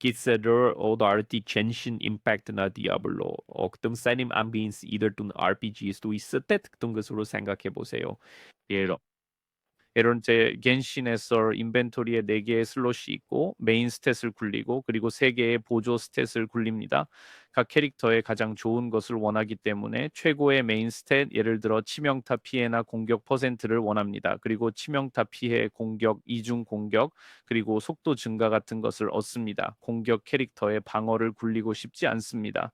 Gitseler oder die Genshin Impact na Diablo. 어떤 세님 ambience 이들 둔 RPG도 있을 때 어떤 것으로 생각해 보세요. 예로 예론 제 겐신에서 인벤토리에 4개의 슬롯이 있고 메인 스탯을 굴리고 그리고 3개의 보조 스탯을 굴립니다. 각 캐릭터의 가장 좋은 것을 원하기 때문에 최고의 메인 스탯 예를 들어 치명타 피해나 공격 퍼센트를 원합니다. 그리고 치명타 피해, 공격, 이중 공격, 그리고 속도 증가 같은 것을 얻습니다. 공격 캐릭터의 방어를 굴리고 싶지 않습니다.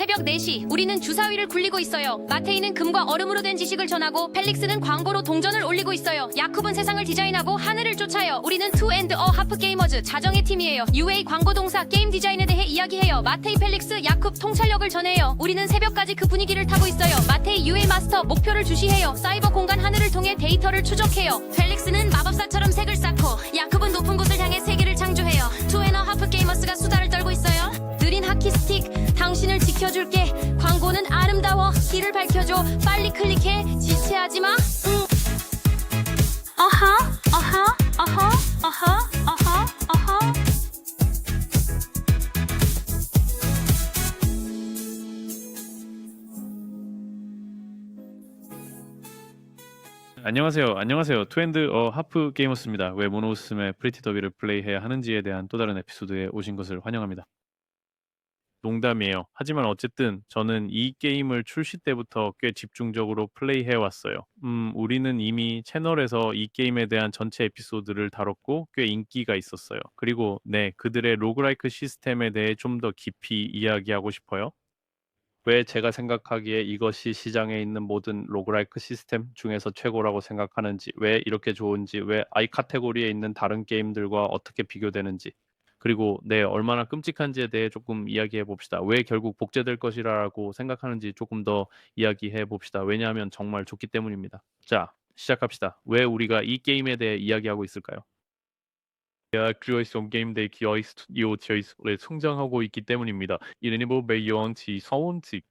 새벽 4시 우리는 주사위를 굴리고 있어요. 마테이는 금과 얼음으로 된 지식을 전하고 펠릭스는 광고로 동전을 올리고 있어요. 야쿱은 세상을 디자인하고 하늘을 쫓아요. 우리는 투 앤드 어 하프 게이머즈 자정의 팀이에요. UA 광고 동사 게임 디자인에 대해 이야기해요. 마테이 펠릭스 야쿱 통찰력을 전해요. 우리는 새벽까지 그 분위기를 타고 있어요. 마테이 UA 마스터 목표를 주시해요. 사이버 공간 하늘을 통해 데이터를 추적해요. 펠릭스는 마법사처럼 색을 쌓고 야쿱 길을 밝혀줘 빨리 클릭해 지체하지 마 응. 어허 어허 어허 어허 어허 어허 안녕하세요. 안녕하세요. 투핸드 어 하프 게이머스입니다. 왜 모노스의 프리티 더비를 플레이해야 하는지에 대한 또 다른 에피소드에 오신 것을 환영합니다. 농담이에요. 하지만 어쨌든 저는 이 게임을 출시 때부터 꽤 집중적으로 플레이해 왔어요. 음, 우리는 이미 채널에서 이 게임에 대한 전체 에피소드를 다뤘고 꽤 인기가 있었어요. 그리고 네, 그들의 로그라이크 시스템에 대해 좀 더 깊이 이야기하고 싶어요. 왜 제가 생각하기에 이것이 시장에 있는 모든 로그라이크 시스템 중에서 최고라고 생각하는지, 왜 이렇게 좋은지, 왜 아이 카테고리에 있는 다른 게임들과 어떻게 비교되는지, 그리고 네, 얼마나 끔찍한지에 대해 조금 이야기해 봅시다. 왜 결국 복제될 것이라고 생각하는지 조금 더 이야기해 봅시다. 왜냐하면 정말 좋기 때문입니다. 자, 시작합시다. 왜 우리가 이 게임에 대해 이야기하고 있을까요? 야, 그리스온 게임대 기어이 스튜디오 제이스를 성장하고 있기 때문입니다. 이르니 뭐 매연치 서원치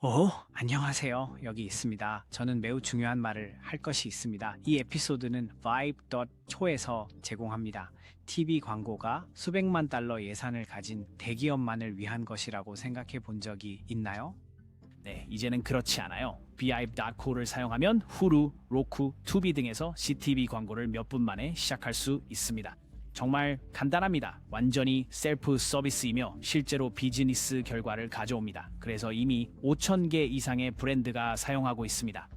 오, 안녕하세요. 여기 있습니다. 저는 매우 중요한 말을 할 것이 있습니다. 이 에피소드는 vibe.cho에서 제공합니다. TV 광고가 수백만 달러 예산을 가진 대기업만을 위한 것이라고 생각해 본 적이 있나요? 네, 이제는 그렇지 않아요. vibe.co를 사용하면 후루, 로쿠, 투비 등에서 CTV 광고를 몇 분 만에 시작할 수 있습니다. 정말 간단합니다. 완전히 셀프 서비스이며 실제로 비즈니스 결과를 가져옵니다. 그래서 이미 5,000개 이상의 브랜드가 사용하고 있습니다.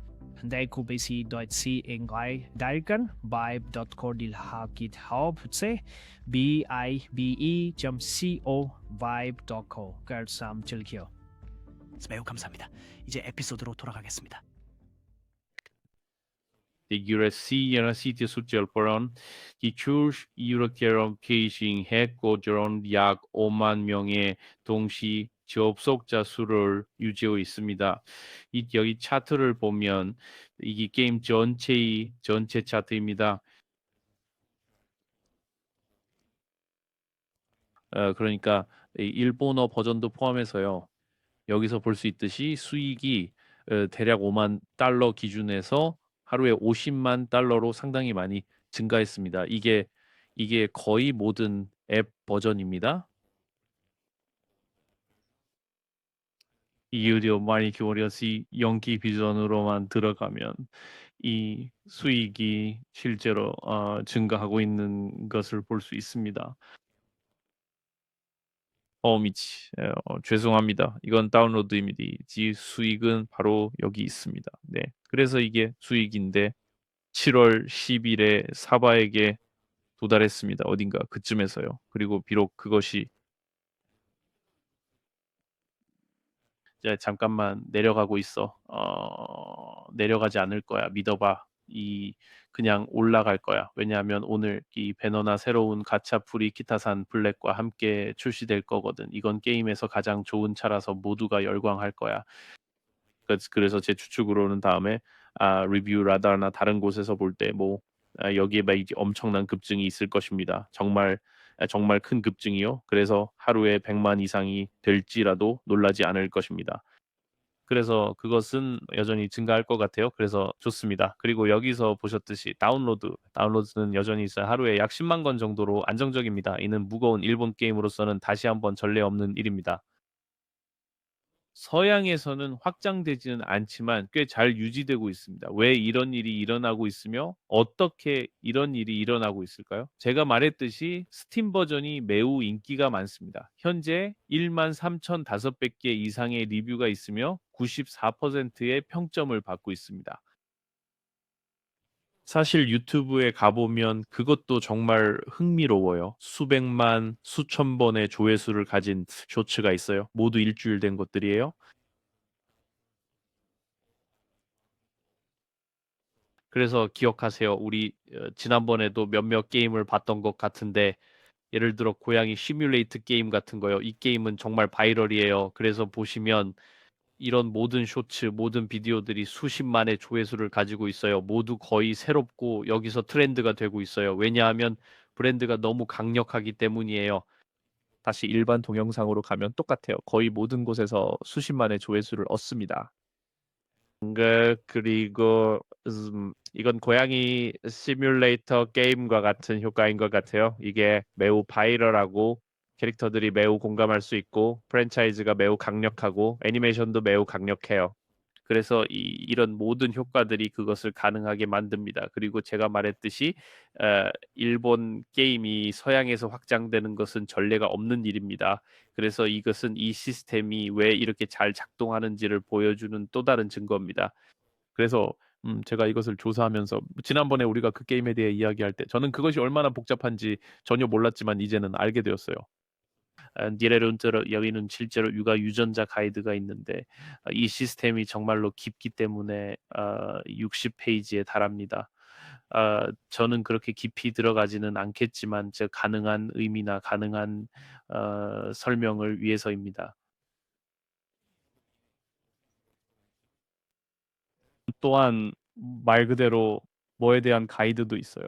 E Vibe.co 즐겨 매우 감사합니다. 이제 에피소드로 돌아가겠습니다. 디규레시 예나시티 수절포런 기출시 유럽계럼 케이싱 해고저런 약 5만 명의 동시 접속자 수를 유지하고 있습니다. 이 여기 차트를 보면 이 게임 전체의 전체 차트입니다. 어, 그러니까 이 일본어 버전도 포함해서요. 여기서 볼 수 있듯이 수익이 어, 대략 5만 달러 기준에서 하루에 50만 달러로 상당히 많이 증가했습니다. 이게 이게 거의 모든 앱 버전입니다. 이유디오 많이 기울여시 연기 비전으로만 들어가면 이 수익이 실제로 어, 증가하고 있는 것을 볼 수 있습니다. 어, 미치. 에, 어, 죄송합니다. 이건 다운로드입니다. 이 수익은 바로 여기 있습니다. 네. 그래서 이게 수익인데 7월 10일에 사바에게 도달했습니다. 어딘가 그쯤에서요. 그리고 비록 그것이 이제 잠깐만 내려가고 있어. 어, 내려가지 않을 거야. 믿어봐. 이 그냥 올라갈 거야. 왜냐하면 오늘 이 배너나 새로운 가차 풀이 키타산 블랙과 함께 출시될 거거든. 이건 게임에서 가장 좋은 차라서 모두가 열광할 거야. 그래서- 제 추측으로는 다음에 아, 리뷰 라다나 다른 곳에서 볼 때뭐 여기에 막 엄청난 급증이 있을 것입니다. 정말 아, 정말 큰 급증이요. 그래서 하루에 100만 이상이 될지라도 놀라지 않을 것입니다. 그래서 그것은 여전히 증가할 것 같아요. 그래서 좋습니다. 그리고 여기서 보셨듯이 다운로드, 다운로드는 여전히 있어요. 하루에 약 10만 건 정도로 안정적입니다. 이는 무거운 일본 게임으로서는 다시 한번 전례 없는 일입니다. 서양에서는 확장되지는 않지만 꽤 잘 유지되고 있습니다. 왜 이런 일이 일어나고 있으며 어떻게 이런 일이 일어나고 있을까요? 제가 말했듯이 스팀 버전이 매우 인기가 많습니다. 현재 1만 3,500개 이상의 리뷰가 있으며 94%의 평점을 받고 있습니다. 사실 유튜브에 가보면 그것도 정말 흥미로워요. 수백만, 수천 번의 조회수를 가진 쇼츠가 있어요. 모두 일주일 된 것들이에요. 그래서 기억하세요. 우리 어, 지난번에도 몇몇 게임을 봤던 것 같은데 예를 들어 고양이 시뮬레이트 게임 같은 거요. 이 게임은 정말 바이럴이에요. 그래서 보시면 이런 모든 쇼츠, 모든 비디오들이 수십만의 조회수를 가지고 있어요. 모두 거의 새롭고 여기서 트렌드가 되고 있어요. 왜냐하면 브랜드가 너무 강력하기 때문이에요. 다시 일반 동영상으로 가면 똑같아요. 거의 모든 곳에서 수십만의 조회수를 얻습니다. 그, 그리고 음, 이건 고양이 시뮬레이터 게임과 같은 효과인 것 같아요. 이게 매우 바이럴하고 캐릭터들이 매우 공감할 수 있고 프랜차이즈가 매우 강력하고 애니메이션도 매우 강력해요. 그래서 이, 이런 모든 효과들이 그것을 가능하게 만듭니다. 그리고 제가 말했듯이 어, 일본 게임이 서양에서 확장되는 것은 전례가 없는 일입니다. 그래서 이것은 이 시스템이 왜 이렇게 잘 작동하는지를 보여주는 또 다른 증거입니다. 그래서 음, 제가 이것을 조사하면서 지난번에 우리가 그 게임에 대해 이야기할 때 저는 그것이 얼마나 복잡한지 전혀 몰랐지만 이제는 알게 되었어요. 아, 니레론트로 여기는 실제로 육아 유전자 가이드가 있는데 아, 이 시스템이 정말로 깊기 때문에 아, 60페이지에 달합니다. 아, 저는 그렇게 깊이 들어가지는 않겠지만 제 가능한 의미나 가능한 어, 설명을 위해서입니다. 또한 말 그대로 뭐에 대한 가이드도 있어요.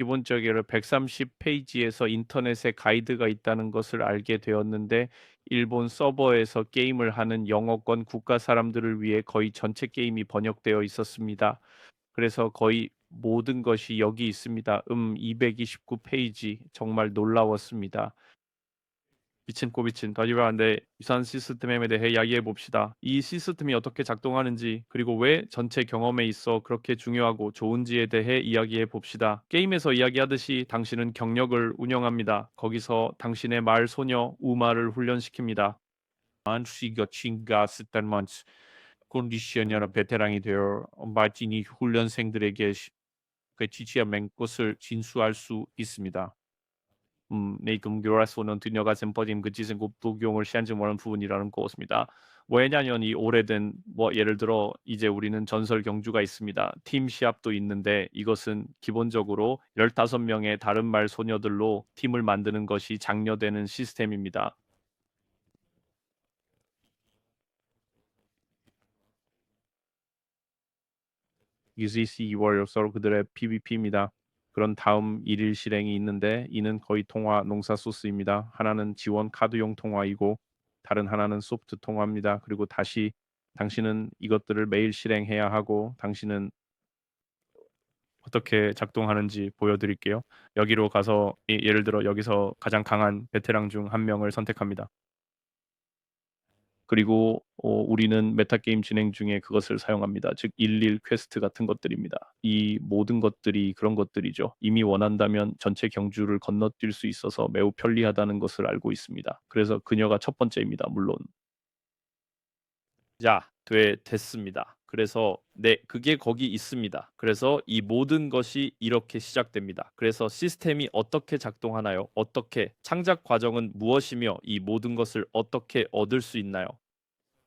기본적으로 130페이지에서 인터넷에 가이드가 있다는 것을 알게 되었는데 일본 서버에서 게임을 하는 영어권 국가 사람들을 위해 거의 전체 게임이 번역되어 있었습니다. 그래서 거의 모든 것이 여기 있습니다. 음 229페이지 정말 놀라웠습니다. 미친 꼬미친 다이브한데 유산 시스템에 대해 이야기해 봅시다. 이 시스템이 어떻게 작동하는지 그리고 왜 전체 경험에 있어 그렇게 중요하고 좋은지에 대해 이야기해 봅시다. 게임에서 이야기하듯이 당신은 경력을 운영합니다. 거기서 당신의 말 소녀 우마를 훈련시킵니다. 안시가 친가 스탄먼스 콘디션이라 베테랑이 되어 마지니 훈련생들에게 시- 그 지치한 것을 진수할 수 있습니다. 음, 내 금교라서는 드녀가 샘퍼진 그 지생 곱도경을 시한증원하는 부분이라는 것입니다. 왜냐면 이 오래된 뭐 예를 들어 이제 우리는 전설 경주가 있습니다. 팀 시합도 있는데 이것은 기본적으로 15명의 다른 말 소녀들로 팀을 만드는 것이 장려되는 시스템입니다. UCC 워리어 서로 그들의 PVP입니다. 그런 다음 일일 실행이 있는데 이는 거의 통화 농사 소스입니다. 하나는 지원 카드용 통화이고 다른 하나는 소프트 통화입니다. 그리고 다시 당신은 이것들을 매일 실행해야 하고 당신은 어떻게 작동하는지 보여드릴게요. 여기로 가서 예- 예를 들어 여기서 가장 강한 베테랑 중 한 명을 선택합니다. 그리고 어, 우리는 메타게임 진행 중에 그것을 사용합니다. 즉 일일 퀘스트 같은 것들입니다. 이 모든 것들이 그런 것들이죠. 이미 원한다면 전체 경주를 건너뛸 수 있어서 매우 편리하다는 것을 알고 있습니다. 그래서 그녀가 첫 번째입니다. 물론. 자, 돼 됐습니다. 그래서 네, 그게 거기 있습니다. 그래서 이 모든 것이 이렇게 시작됩니다. 그래서 시스템이 어떻게 작동하나요? 어떻게 창작 과정은 무엇이며 이 모든 것을 어떻게 얻을 수 있나요?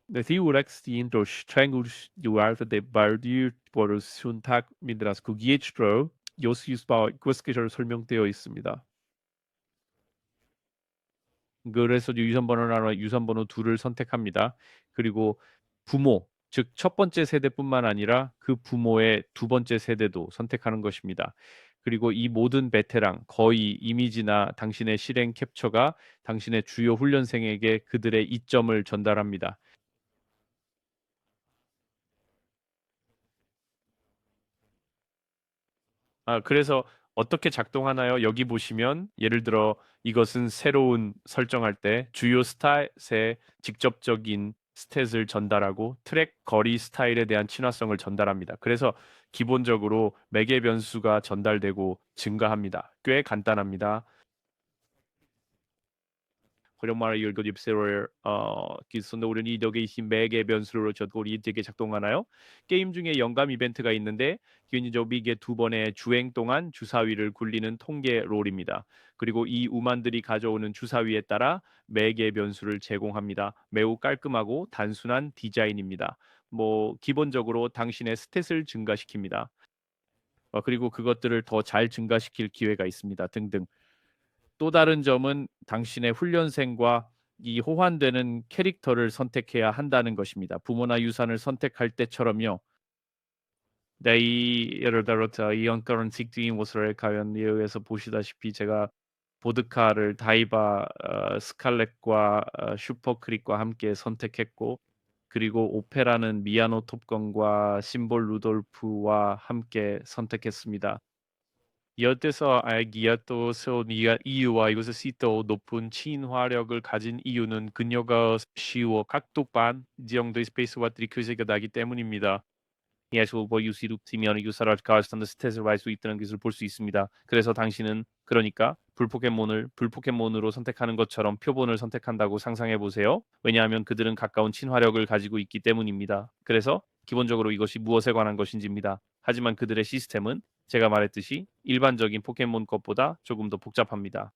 네, theorex인 durch Stranguljuarte Bardier por Suntak Midras Kugiechro 요스유스바 퀘스케절 설명되어 있습니다. 그래서 유선 번호나 유선 번호 둘을 선택합니다. 그리고 부모, 즉 첫 번째 세대뿐만 아니라 그 부모의 두 번째 세대도 선택하는 것입니다. 그리고 이 모든 베테랑 거의 이미지나 당신의 실행 캡처가 당신의 주요 훈련생에게 그들의 이점을 전달합니다. 아, 그래서 어떻게 작동하나요? 여기 보시면 예를 들어 이것은 새로운 설정할 때 주요 스탯에 직접적인 스탯을 전달하고 트랙 거리 스타일에 대한 친화성을 전달합니다. 그래서 기본적으로 매개 변수가 전달되고 증가합니다. 꽤 간단합니다. 활용말을 열고 입세를 어 기존의 우리는 이덕의 이신 매개 변수로 저고리 되게 작동하나요? 게임 중에 영감 이벤트가 있는데 기니조빅의 두 번의 주행 동안 주사위를 굴리는 통계 롤입니다. 그리고 이 우만들이 가져오는 주사위에 따라 매개 변수를 제공합니다. 매우 깔끔하고 단순한 디자인입니다. 뭐 기본적으로 당신의 스탯을 증가시킵니다. 어, 그리고 그것들을 더 잘 증가시킬 기회가 있습니다. 등등. 또 다른 점은 당신의 훈련생과 이 호환되는 캐릭터를 선택해야 한다는 것입니다. 부모나 유산을 선택할 때처럼요. 네, 이 예를 들어 이 연가런 직드인 모습을 가연 예에서 보시다시피 제가 보드카를 다이바 어, 스칼렛과 어, 슈퍼크릭과 함께 선택했고 그리고 오페라는 미아노 톱건과 심볼 루돌프와 함께 선택했습니다. 이어때서 알기야 또 세오니가 이유와 이것을 시도 높은 친화력을 가진 이유는 그녀가 쉬워 각도반 지형도의 스페이스와 트리크가 나기 때문입니다. 예술 보유시룩 티면 유사를 가스탄드 스탯을 알 수 있다는 것을 볼 수 있습니다. 그래서 당신은 그러니까 불포켓몬을 불포켓몬으로 선택하는 것처럼 표본을 선택한다고 상상해 보세요. 왜냐하면 그들은 가까운 친화력을 가지고 있기 때문입니다. 그래서 기본적으로 이것이 무엇에 관한 것인지입니다. 하지만 그들의 시스템은 제가 말했듯이 일반적인 포켓몬 것보다 조금 더 복잡합니다.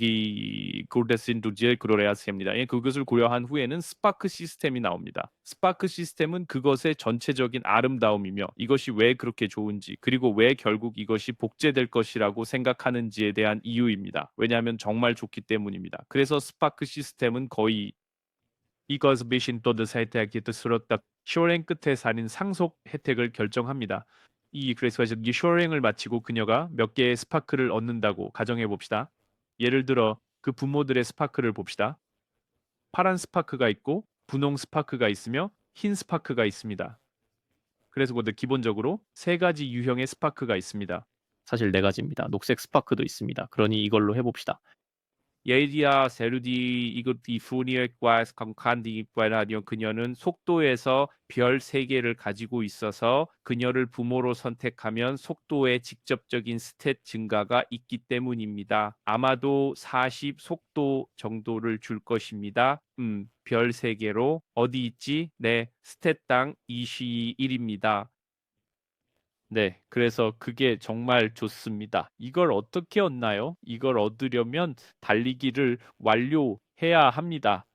이 고르데신도지에 그로레야 셉니다. 예, 그것을 고려한 후에는 스파크 시스템이 나옵니다. 스파크 시스템은 그것의 전체적인 아름다움이며 이것이 왜 그렇게 좋은지 그리고 왜 결국 이것이 복제될 것이라고 생각하는지에 대한 이유입니다. 왜냐하면 정말 좋기 때문입니다. 그래서 스파크 시스템은 거의 이것을 미신 또드 혜택이 뜻스럽다. 쇼랭 끝에 살인 상속 혜택을 결정합니다. 이 그래서 이 쇼랭을 마치고 그녀가 몇 개의 스파크를 얻는다고 가정해 봅시다. 예를 들어 그 부모들의 스파크를 봅시다. 파란 스파크가 있고 분홍 스파크가 있으며 흰 스파크가 있습니다. 그래서 근데 기본적으로 세 가지 유형의 스파크가 있습니다. 사실 네 가지입니다. 녹색 스파크도 있습니다. 그러니 이걸로 해봅시다. 예디아 세르디 이것이 푸니엘과 강칸디과라디오 그녀는 속도에서 별 세 개를 가지고 있어서 그녀를 부모로 선택하면 속도의 직접적인 스탯 증가가 있기 때문입니다. 아마도 40 속도 정도를 줄 것입니다. 음, 별 세 개로 어디 있지? 네, 스탯당 21입니다. 네, 그래서 그게 정말 좋습니다. 이걸 어떻게 얻나요? 이걸 얻으려면 달리기를 완료해야 합니다.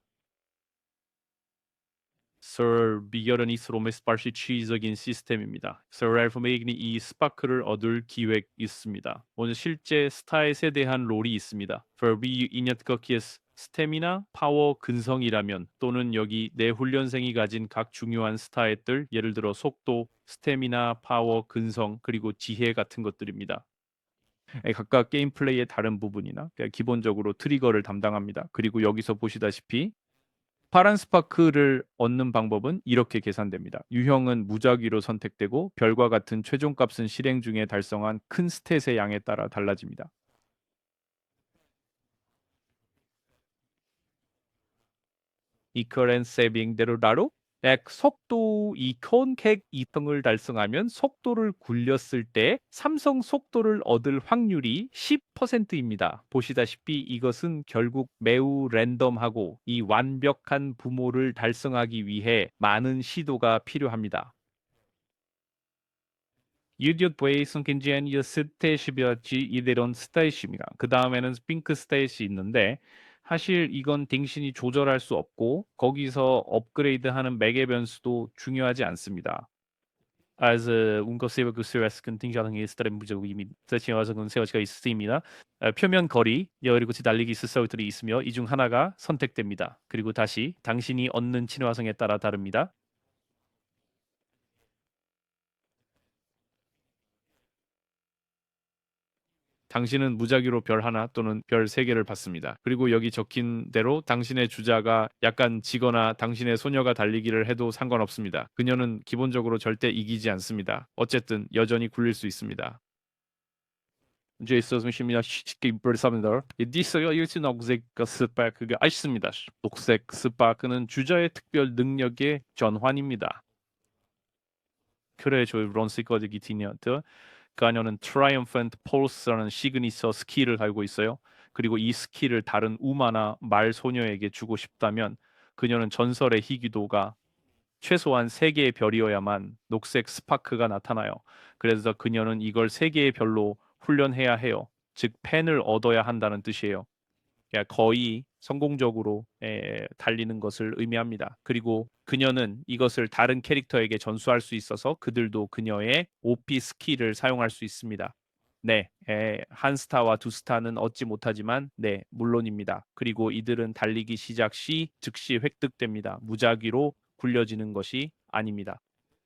Sir 비결은 스롬의 스파시 취적인 시스템입니다. Sir 알프메이그니 이 스파크를 얻을 기획 있습니다. 오늘 실제 스타일에 대한 롤이 있습니다. Furby 이녀트거키 스 스태미나, 파워, 근성이라면 또는 여기 내 훈련생이 가진 각 중요한 스타일들 예를 들어 속도, 스태미나, 파워, 근성 그리고 지혜 같은 것들입니다. 예, 각각 게임 플레이의 다른 부분이나 그냥 기본적으로 트리거를 담당합니다. 그리고 여기서 보시다시피 파란 스파크를 얻는 방법은 이렇게 계산됩니다. 유형은 무작위로 선택되고 별과 같은 최종값은 실행 중에 달성한 큰 스탯의 양에 따라 달라집니다. 이커렌 세빙대로 나로 액 속도 이콘객 이성을 달성하면 속도를 굴렸을 때 삼성 속도를 얻을 확률이 10%입니다. 보시다시피 이것은 결국 매우 랜덤하고 이 완벽한 부모를 달성하기 위해 많은 시도가 필요합니다. 유디엇 보이 성킨지엔 이 스테이시비었지 이대론 스테이시입니다. 그 다음에는 핑크 스테이시 있는데 사실 이건 댕신이 조절할 수 없고 거기서 업그레이드하는 매개 변수도 중요하지 않습니다. 스웨스 컨팅자능의 스타렌 부적 이미 세치와서 그 세워치가 있습니다. 어, 표면 거리, 그리고 달리기 스서들이 있으며 이 중 하나가 선택됩니다. 그리고 다시 당신이 얻는 친화성에 따라 다릅니다. 당신은 무작위로 별 하나 또는 별 세 개를 받습니다. 그리고 여기 적힌 대로 당신의 주자가 약간 지거나 당신의 소녀가 달리기를 해도 상관없습니다. 그녀는 기본적으로 절대 이기지 않습니다. 어쨌든 여전히 굴릴 수 있습니다. 있었습니다. 쉽게 벌습니다. 디스가 일시 녹색 스파크가 아쉽습니다. 녹색 스파크는 주자의 특별 능력의 전환입니다. 그래 저 론스까지 기티니어트 그녀는 Triumphant Pulse라는 시그니처 스킬을 가지고 있어요. 그리고 이 스킬을 다른 우마나 말 소녀에게 주고 싶다면 그녀는 전설의 희귀도가 최소한 3개의 별이어야만 녹색 스파크가 나타나요. 그래서 그녀는 이걸 3개의 별로 훈련해야 해요. 즉 펜을 얻어야 한다는 뜻이에요. 그러니까 거의 성공적으로 에, 달리는 것을 의미합니다. 그리고 그녀는 이것을 다른 캐릭터에게 전수할 수 있어서 그들도 그녀의 OP 스킬을 사용할 수 있습니다. 네, 에, 한 스타와 두 스타는 얻지 못하지만 네, 물론입니다. 그리고 이들은 달리기 시작 시 즉시 획득됩니다. 무작위로 굴려지는 것이 아닙니다.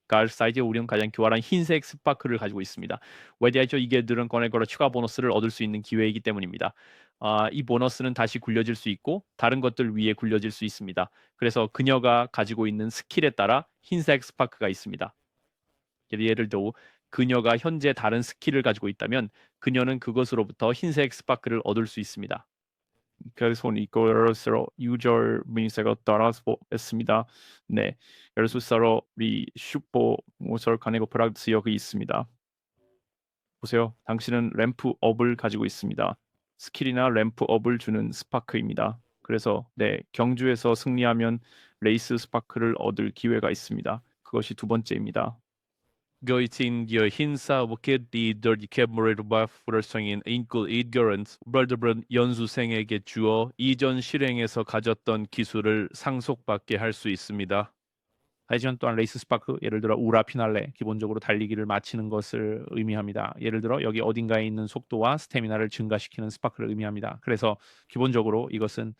가을 사이즈에 우리는 가장 교활한 흰색 스파크를 가지고 있습니다. 왜냐하죠? 이게 늘은 꺼내 걸어 추가 보너스를 얻을 수 있는 기회이기 때문입니다. 아, 이 보너스는 다시 굴려질 수 있고 다른 것들 위에 굴려질 수 있습니다. 그래서 그녀가 가지고 있는 스킬에 따라 흰색 스파크가 있습니다. 예를 들어 그녀가 현재 다른 스킬을 가지고 있다면 그녀는 그것으로부터 흰색 스파크를 얻을 수 있습니다. 그래서 이것으로 유저 민세가 따라서 했습니다. 네, 그래서 서로 이 슈퍼 모설 가네고 프락스 역이 있습니다. 보세요. 당신은 램프 업을 가지고 있습니다. 스킬이나 램프 업을 주는 스파크입니다. 그래서 네, 경주에서 승리하면 레이스 스파크를 얻을 기회가 있습니다. 그것이 두 번째입니다. Goitin gör hinsa och di dirty 캐머레로 바프를성인 인꿀 이겨런스 벌드브런 연수생에게 주어 이전 실행에서 가졌던 기술을 상속받게 할 수 있습니다. 하지만 또한 레이스 스파크 예를 들어 우라 피날레 기본적으로 달리기를 마치는 것을 의미합니다. 예를 들어 여기 어딘가에 있는 속도와 스태미나를 증가시키는 스파크를 의미합니다. 그래서 기본적으로 이것은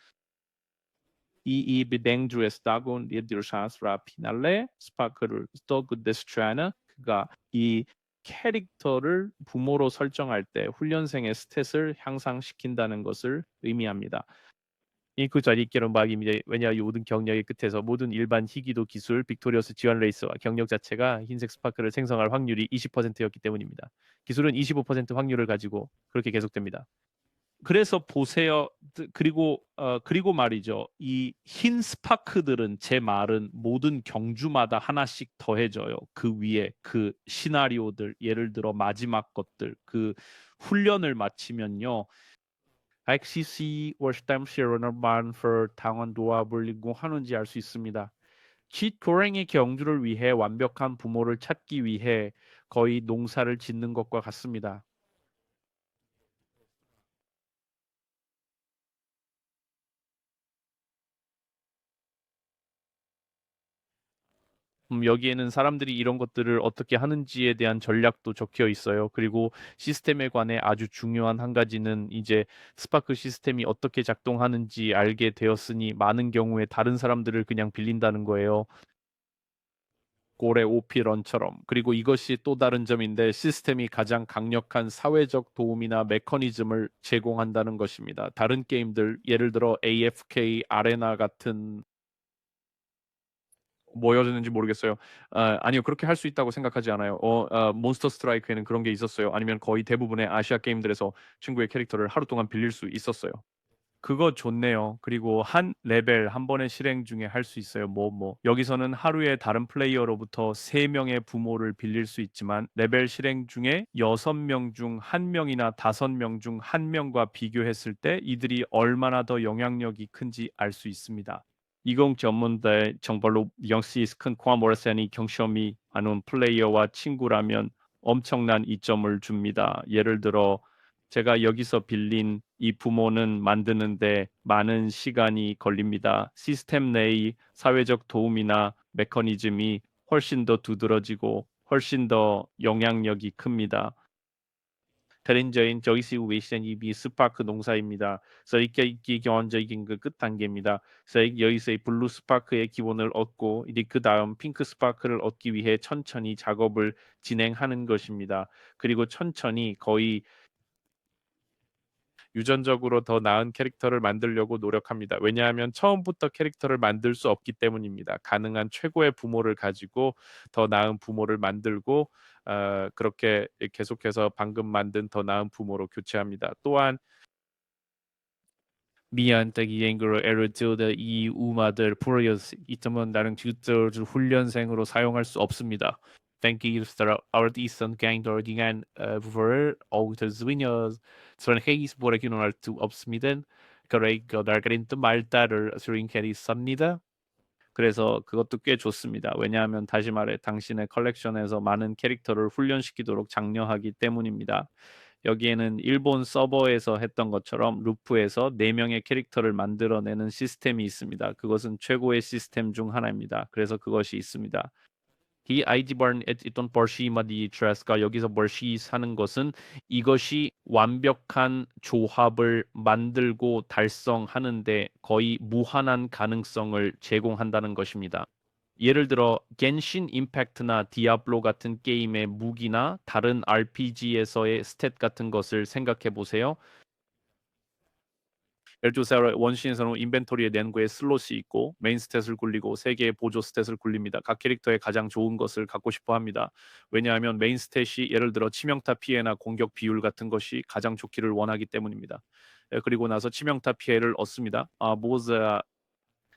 이 비댕주에스 다곤 리드르샤스라 피날레 스파크를 스토그 데스트라나 그가 이 캐릭터를 부모로 설정할 때 훈련생의 스탯을 향상시킨다는 것을 의미합니다. 이그 자리 있기는 막입니다. 왜냐 이 모든 경력의 끝에서 모든 일반 희귀도 기술 빅토리어스 지원 레이스와 경력 자체가 흰색 스파크를 생성할 확률이 20%였기 때문입니다. 기술은 25% 확률을 가지고 그렇게 계속됩니다. 그래서 보세요. 그리고 어 그리고 말이죠. 이 흰 스파크들은 제 말은 모든 경주마다 하나씩 더해져요. 그 위에 그 시나리오들 예를 들어 마지막 것들 그 훈련을 마치면요. XCC 월스탐 시로너만 for 당원 도와불리고 하는지 알 수 있습니다. 쥐 고랭이 경주를 위해 완벽한 부모를 찾기 위해 거의 농사를 짓는 것과 같습니다. 음, 여기에는 사람들이 이런 것들을 어떻게 하는지에 대한 전략도 적혀 있어요. 그리고 시스템에 관해 아주 중요한 한 가지는 이제 스파크 시스템이 어떻게 작동하는지 알게 되었으니 많은 경우에 다른 사람들을 그냥 빌린다는 거예요. 고래 오피런처럼 그리고 이것이 또 다른 점인데 시스템이 가장 강력한 사회적 도움이나 메커니즘을 제공한다는 것입니다. 다른 게임들 예를 들어 AFK 아레나 같은 뭐여졌는지 모르겠어요. 아, 아니요 그렇게 할 수 있다고 생각하지 않아요. 어, 아, 몬스터 스트라이크에는 그런 게 있었어요. 아니면 거의 대부분의 아시아 게임들에서 친구의 캐릭터를 하루 동안 빌릴 수 있었어요. 그거 좋네요. 그리고 한 레벨 한 번의 실행 중에 할 수 있어요. 뭐 뭐. 여기서는 하루에 다른 플레이어로부터 세 명의 부모를 빌릴 수 있지만 레벨 실행 중에 여섯 명 중 한 명이나 다섯 명 중 한 명과 비교했을 때 이들이 얼마나 더 영향력이 큰지 알 수 있습니다. 이공 전문대 정말로 역시 큰 코아 모레센이 경험이 많은 플레이어와 친구라면 엄청난 이점을 줍니다. 예를 들어 제가 여기서 빌린 이 부모는 만드는데 많은 시간이 걸립니다. 시스템 내의 사회적 도움이나 메커니즘이 훨씬 더 두드러지고 훨씬 더 영향력이 큽니다. 그랜저인 저기시 웨이션 이비 스파크 농사입니다. 이게 기본적인 그 끝 단계입니다. 그래서 여기서 블루 스파크의 기본을 얻고 이제 그 다음 핑크 스파크를 얻기 위해 천천히 작업을 진행하는 것입니다. 그리고 천천히 거의 유전적으로 더 나은 캐릭터를 만들려고 노력합니다. 왜냐하면 처음부터 캐릭터를 만들 수 없기 때문입니다. 가능한 최고의 부모를 가지고 더 나은 부모를 만들고 어, 그렇게 계속해서 방금 만든 더 나은 부모로 교체합니다. 또한 미안하기 앵그로 에르즈드 이 우마들 프로이어스 이점은 다른 튜터를 훈련생으로 사용할 수 없습니다. Er door die gaan voor auto's winners. Zo'n geest wordt genoemd 수 없습니다. 그러니까 나그린트 말다를 수링캐리 쌉니다. 그래서 그것도 꽤 좋습니다. 왜냐하면 다시 말해 당신의 컬렉션에서 많은 캐릭터를 훈련시키도록 장려하기 때문입니다. 여기에는 일본 서버에서 했던 것처럼 루프에서 4명의 캐릭터를 만들어내는 시스템이 있습니다. 그것은 최고의 시스템 중 하나입니다. 그래서 그것이 있습니다. 이 아이디번 있던 벌시마 디 트레스가 여기서 벌시 하는 것은 이것이 완벽한 조합을 만들고 달성하는데 거의 무한한 가능성을 제공한다는 것입니다. 예를 들어 겐신 임팩트나 디아블로 같은 게임의 무기나 다른 RPG에서의 스탯 같은 것을 생각해 보세요. 예를 들어서 원신에서는 인벤토리에 낸구에 슬롯이 있고 메인 스탯을 굴리고 세 개의 보조 스탯을 굴립니다. 각 캐릭터의 가장 좋은 것을 갖고 싶어 합니다. 왜냐하면 메인 스탯이 예를 들어 치명타 피해나 공격 비율 같은 것이 가장 좋기를 원하기 때문입니다. 예, 그리고 나서 치명타 피해를 얻습니다. 아, 모자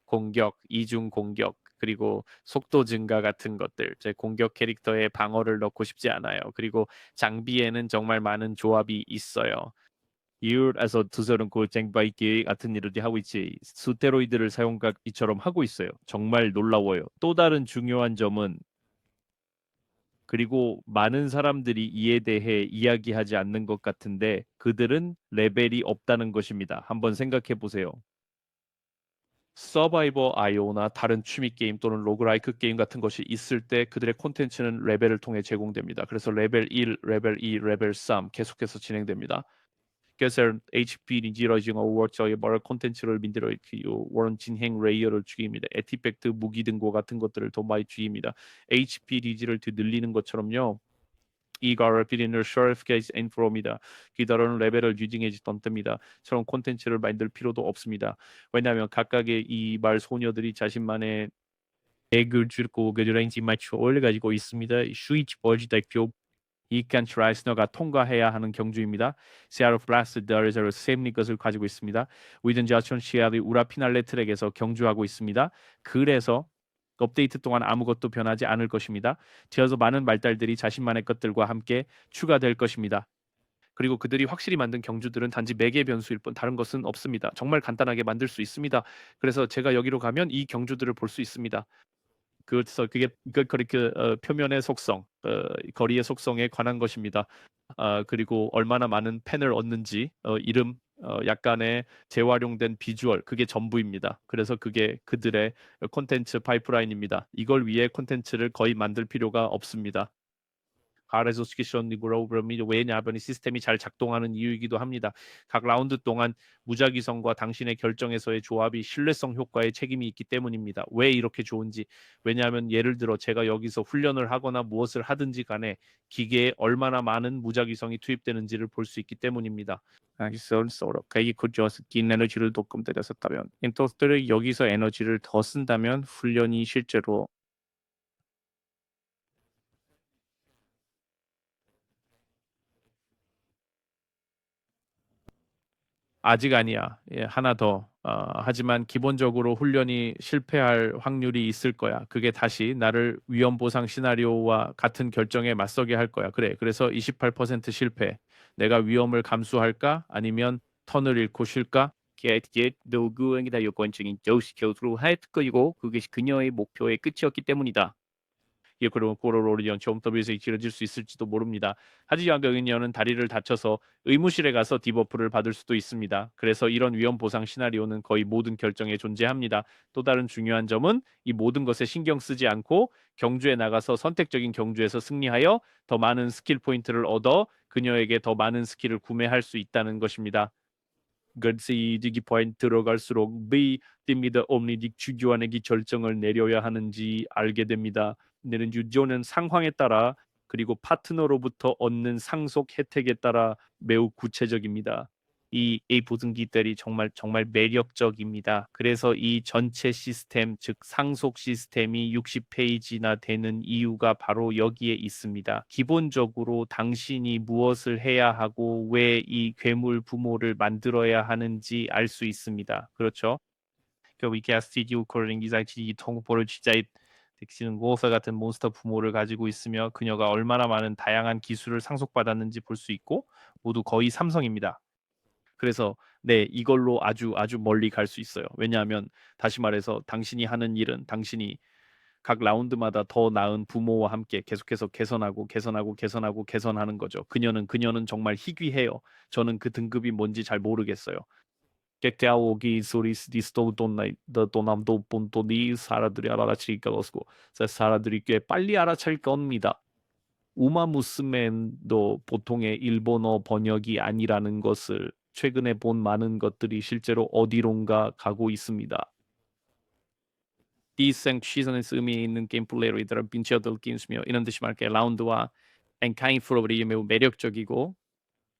공격, 이중 공격, 그리고 속도 증가 같은 것들, 제 공격 캐릭터의 방어를 넣고 싶지 않아요. 그리고 장비에는 정말 많은 조합이 있어요. 이율에서 두서는 골쟁바이기 같은 일을 하고 있지 스테로이드를 사용각이처럼 하고 있어요. 정말 놀라워요. 또 다른 중요한 점은 그리고 많은 사람들이 이에 대해 이야기하지 않는 것 같은데 그들은 레벨이 없다는 것입니다. 한번 생각해 보세요. 서바이버 아이오나 다른 취미 게임 또는 로그라이크 게임 같은 것이 있을 때 그들의 콘텐츠는 레벨을 통해 제공됩니다. 그래서 레벨 1, 레벨 2, 레벨 3 계속해서 진행됩니다. 그래서 HP 리지러징 어워저의 말 콘텐츠를 있고요. 원 진행 레이어를 죽입니다. 에티팩트 무기 등과 같은 것들을 더 많이 죽입니다. HP 리지를 더 늘리는 것처럼요. 이거를 비리는 셔프케이스 인프로입니다. 기다리는 레벨을 유징해지 던집니다. 저런 콘텐츠를 만들 필요도 없습니다. 왜냐하면 각각의 이 말 소녀들이 자신만의 액을 줄고 그들한테 맞춰 올려가지고 있습니다. 스위치 버지 대표 이칸 트라이스너가 통과해야 하는 경주입니다. 세아로 플라스 더리저로 셈니 것을 가지고 있습니다. 위든 자촌 시아리 우라 피날레 트랙에서 경주하고 있습니다. 그래서 업데이트 동안 아무것도 변하지 않을 것입니다. 뒤어서 많은 말달들이 자신만의 것들과 함께 추가될 것입니다. 그리고 그들이 확실히 만든 경주들은 단지 매개 변수일 뿐 다른 것은 없습니다. 정말 간단하게 만들 수 있습니다. 그래서 제가 여기로 가면 이 경주들을 볼 수 있습니다. 그래서 그게 그그 어, 표면의 속성, 어, 거리의 속성에 관한 것입니다. 아, 그리고 얼마나 많은 팬을 얻는지 어, 이름 어, 약간의 재활용된 비주얼 그게 전부입니다. 그래서 그게 그들의 콘텐츠 파이프라인입니다. 이걸 위해 콘텐츠를 거의 만들 필요가 없습니다. 가레소스키션 그로브럼이 왜냐하면 이 시스템이 잘 작동하는 이유이기도 합니다. 각 라운드 동안 무작위성과 당신의 결정에서의 조합이 신뢰성 효과에 책임이 있기 때문입니다. 왜 이렇게 좋은지 왜냐하면 예를 들어 제가 여기서 훈련을 하거나 무엇을 하든지 간에 기계에 얼마나 많은 무작위성이 투입되는지를 볼 수 있기 때문입니다. 서로 그게 그저서 긴 에너지를 조금 들였었다면 인터스트를 여기서 에너지를 더 쓴다면 훈련이 실제로 아직 아니야. 예, 하나 더. 어, 하지만 기본적으로 훈련이 실패할 확률이 있을 거야. 그게 다시 나를 위험 보상 시나리오와 같은 결정에 맞서게 할 거야. 그래. 그래서 28% 실패. 내가 위험을 감수할까? 아니면 턴을 잃고 쉴까? 게게 노구행이다 요건적인 조시 교수로 할 것이고 그것이 그녀의 목표의 끝이었기 때문이다. 예, 그리고 고로로리언 점더비에서 길어질 수 있을지도 모릅니다. 하지만 그녀는 다리를 다쳐서 의무실에 가서 디버프를 받을 수도 있습니다. 그래서 이런 위험 보상 시나리오는 거의 모든 결정에 존재합니다. 또 다른 중요한 점은 이 모든 것에 신경 쓰지 않고 경주에 나가서 선택적인 경주에서 승리하여 더 많은 스킬 포인트를 얻어 그녀에게 더 많은 스킬을 구매할 수 있다는 것입니다. 글씨 디기 포인트 들어갈수록 비 띠입니다. 옴니딕 주교환에게 결정을 내려야 하는지 알게 됩니다. 내는 유저는 상황에 따라 그리고 파트너로부터 얻는 상속 혜택에 따라 매우 구체적입니다. 이, 이 보증기들이 정말 정말 매력적입니다. 그래서 이 전체 시스템 즉 상속 시스템이 60페이지나 되는 이유가 바로 여기에 있습니다. 기본적으로 당신이 무엇을 해야 하고 왜 이 괴물 부모를 만들어야 하는지 알 수 있습니다. 그렇죠? 그 위키아스티디 우코링 이사이티 통보를 지자이 덱시는 모어사 같은 몬스터 부모를 가지고 있으며 그녀가 얼마나 많은 다양한 기술을 상속받았는지 볼 수 있고 모두 거의 삼성입니다. 그래서 네 이걸로 아주 아주 멀리 갈 수 있어요. 왜냐하면 다시 말해서 당신이 하는 일은 당신이 각 라운드마다 더 나은 부모와 함께 계속해서 개선하고 개선하고 개선하고 개선하는 거죠. 그녀는 그녀는 정말 희귀해요. 저는 그 등급이 뭔지 잘 모르겠어요. 소리스 디스토 돈나이 도남도 본토니 사람들이 알아차릴 것고 사람들이 꽤 빨리 알아차릴 겁니다. 우마 무스맨도 보통의 일본어 번역이 아니라는 것을 최근에 본 많은 것들이 실제로 어디론가 가고 있습니다. 디생 시즌에서 의미 있는 게임 플레이로 이들어 빈치어들 게임이며 이런 듯이 말게 라운드와 엔카인 프로그램이 매우 매력적이고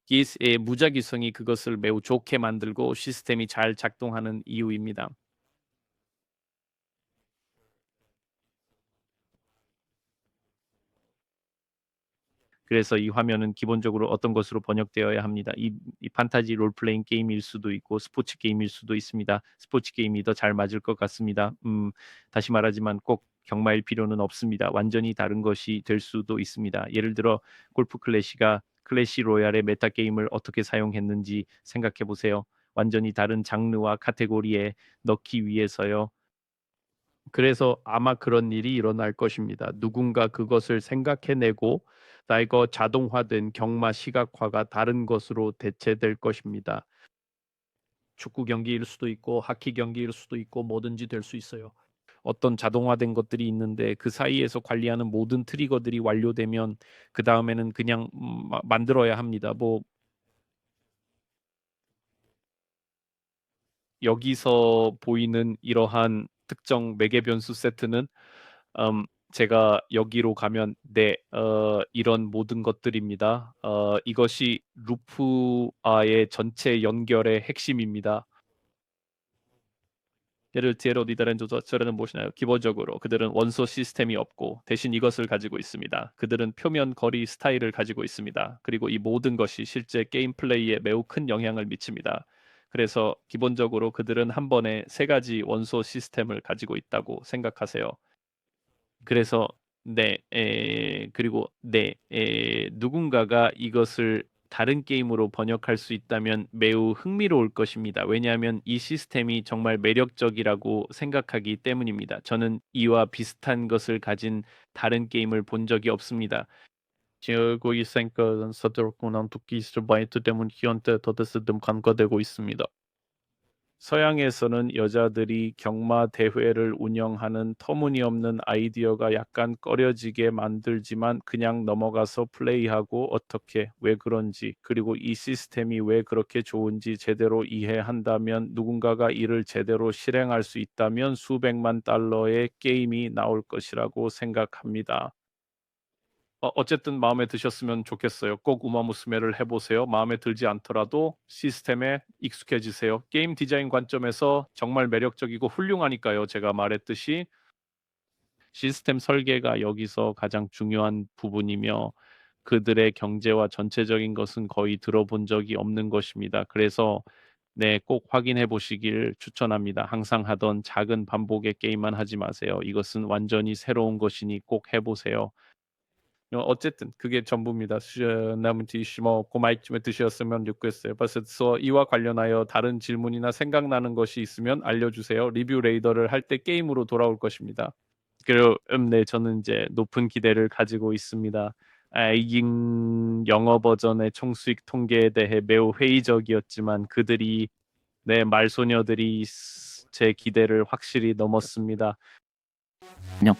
기스의 무작위성이 그것을 매우 좋게 만들고 시스템이 잘 작동하는 이유입니다. 그래서 이 화면은 기본적으로 어떤 것으로 번역되어야 합니다. 이, 이 판타지 롤플레잉 게임일 수도 있고 스포츠 게임일 수도 있습니다. 스포츠 게임이 더 잘 맞을 것 같습니다. 음, 다시 말하지만 꼭 경마일 필요는 없습니다. 완전히 다른 것이 될 수도 있습니다. 예를 들어 골프 클래시가 클래시 로얄의 메타 게임을 어떻게 사용했는지 생각해 보세요. 완전히 다른 장르와 카테고리에 넣기 위해서요. 그래서 아마 그런 일이 일어날 것입니다. 누군가 그것을 생각해내고 나 이거 자동화된 경마 시각화가 다른 것으로 대체될 것입니다. 축구 경기일 수도 있고 하키 경기일 수도 있고 뭐든지 될 수 있어요. 어떤 자동화된 것들이 있는데 그 사이에서 관리하는 모든 트리거들이 완료되면 그 다음에는 그냥 음, 마- 만들어야 합니다. 뭐 여기서 보이는 이러한 특정 매개 변수 세트는 음, 제가 여기로 가면 네 어, 이런 모든 것들입니다. 어, 이것이 루프와의 전체 연결의 핵심입니다. 예를 제로 디다렌 조사처는 무엇이나요? 기본적으로 그들은 원소 시스템이 없고 대신 이것을 가지고 있습니다. 그들은 표면 거리 스타일을 가지고 있습니다. 그리고 이 모든 것이 실제 게임 플레이에 매우 큰 영향을 미칩니다. 그래서 기본적으로 그들은 한 번에 세 가지 원소 시스템을 가지고 있다고 생각하세요. 그래서 네, 에, 그리고 네, 에, 누군가가 이것을 다른 게임으로 번역할 수 있다면 매우 흥미로울 것입니다. 왜냐하면 이 시스템이 정말 매력적이라고 생각하기 때문입니다. 저는 이와 비슷한 것을 가진 다른 게임을 본 적이 없습니다. 지금 이 생각은 서드로코난 토끼스를 바이트 때문 현재 더데스듬 간과되고 있습니다. 서양에서는 여자들이 경마 대회를 운영하는 터무니없는 아이디어가 약간 꺼려지게 만들지만 그냥 넘어가서 플레이하고 어떻게 왜 그런지 그리고 이 시스템이 왜 그렇게 좋은지 제대로 이해한다면 누군가가 이를 제대로 실행할 수 있다면 수백만 달러의 게임이 나올 것이라고 생각합니다. 어, 어쨌든 마음에 드셨으면 좋겠어요. 꼭 우마무스메를 해보세요. 마음에 들지 않더라도 시스템에 익숙해지세요. 게임 디자인 관점에서 정말 매력적이고 훌륭하니까요. 제가 말했듯이 시스템 설계가 여기서 가장 중요한 부분이며 그들의 경제와 전체적인 것은 거의 들어본 적이 없는 것입니다. 그래서 네, 꼭 확인해 보시길 추천합니다. 항상 하던 작은 반복의 게임만 하지 마세요. 이것은 완전히 새로운 것이니 꼭 해보세요. 어, 어쨌든 그게 전부입니다. 나무티 뭐 고마이쯤에 드셨으면 좋겠어요. 벌써 이와 관련하여 다른 질문이나 생각나는 것이 있으면 알려주세요. 리뷰 레이더를 할 때 게임으로 돌아올 것입니다. 그리고 음, 네, 저는 이제 높은 기대를 가지고 있습니다. 아, 이긴 영어 버전의 총수익 통계에 대해 매우 회의적이었지만 그들이 네 말소녀들이 스- 제 기대를 확실히 넘었습니다. 안녕.